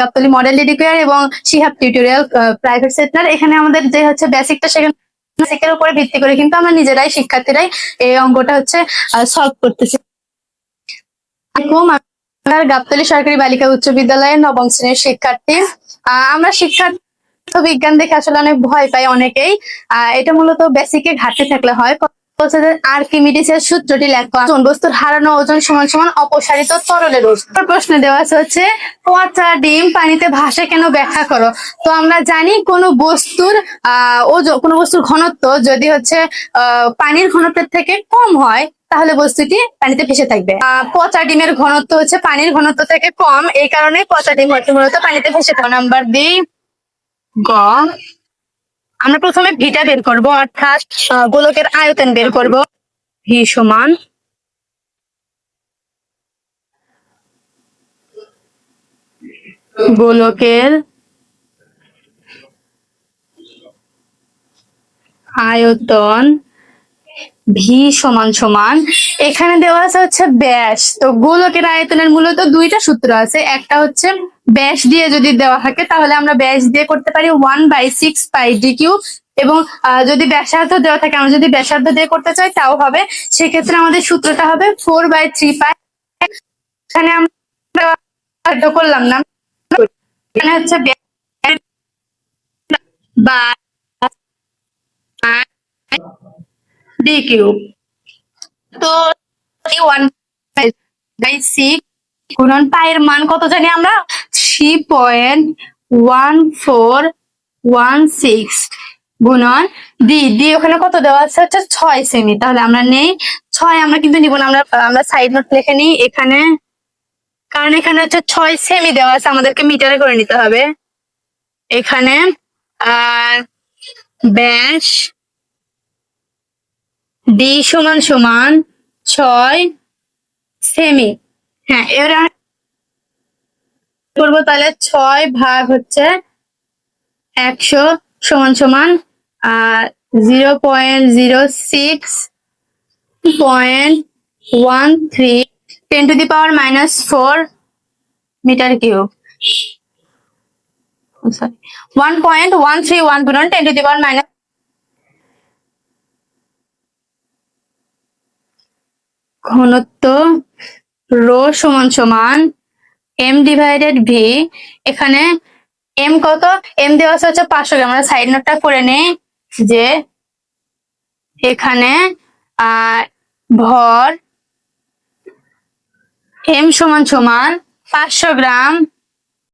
Gabtali model ডিডিকুয়ার এবং Shihab tutorial private sector এখানে আমাদের যে হচ্ছে বেসিকটা সেখানে বেসিকের উপরে ভিত্তি করে কিন্তু আমরা নিজেরাই শিক্ষার্থীরাই এই অঙ্কটা হচ্ছে সলভ করতেছি। গাবতলী সরকারি বালিকা উচ্চ বিদ্যালয়ের নবম শ্রেণির শিক্ষার্থী। আমরা শিক্ষার্থী বিজ্ঞান দেখে আসলে অনেক ভয় পাই অনেকেই। এটা মূলত বেসিকে ঘাটতি থাকলে হয়। ওজন সমান সমান অপসারিত তরলের দেওয়া হচ্ছে ডিম পানিতে ভাসে কেন ব্যাখ্যা করো? তো আমরা জানি কোন বস্তুর, আহ, ওজন, কোন ঘনত্ব যদি হচ্ছে পানির ঘনত্বের থেকে কম হয়, তাহলে বস্তুটি পানিতে ভেসে থাকবে। পচা ডিমের ঘনত্ব হচ্ছে পানির ঘনত্ব থেকে কম, এই কারণে পচা ডিম হচ্ছে মূলত পানিতে ভেসে থাকে। নাম্বার দিই, গ আমরা প্রথমে ভিটা বের করব অর্থাৎ গোলকের আয়তন বের করব। ভি সমান গোলকের আয়তন ভি সমান সমান। এখানে দেওয়া আছে হচ্ছে ব্যাস। তো গোলকের আয়তনের মূলত দুইটা সূত্র আছে। একটা হচ্ছে ব্যাস দিয়ে যদি দেওয়া থাকে, তাহলে আমরা ব্যাস দিয়ে করতে পারি one by six pi D cube এবং যদি ব্যাসার্ধ দেওয়া থাকে, আমরা যদি ব্যাসার্ধ দিয়ে করতে চাই, তাও হবে। সেক্ষেত্রে আমাদের সূত্রটা হবে ফোর বাই থ্রি পাই এখানে আমরা করলাম না। এখানে হচ্ছে বা ডি কিউব তো ওয়ান বাই সিক্স গুণন পায়ের মান কত জানি আমরা? Three point one four one six গুণন ডি ডি ওখানে কত দেওয়া আছে? হচ্ছে ছয় সেমি তাহলে আমরা নেই। ছয় আমরা কিন্তু নিব না। আমরা আমরা সাইড নোট লিখে নিই। এখানে, কারণ এখানে হচ্ছে ছয় সেমি দেওয়া আছে। আমাদেরকে মিটারে করে নিতে হবে। এখানে আর ব্যাস ডি সমান সমান ছয় সেমি। হ্যাঁ এবার করব তাহলে ছয় ভাগ হচ্ছে একশো সমান সমান zero point zero six point one three ten to the power minus four metre cube. Sorry. One point one three one গুণন ten to the power minus ঘনত্ব রো সমান সমান এম ডিভাইডেড ভি এখানে এম কত? M দেওয়া আছে হচ্ছে পাঁচশো গ্রাম। আমরা সাইড নোটটা করে নেই যে এখানে ভর এম সমান সমান পাঁচশো গ্রাম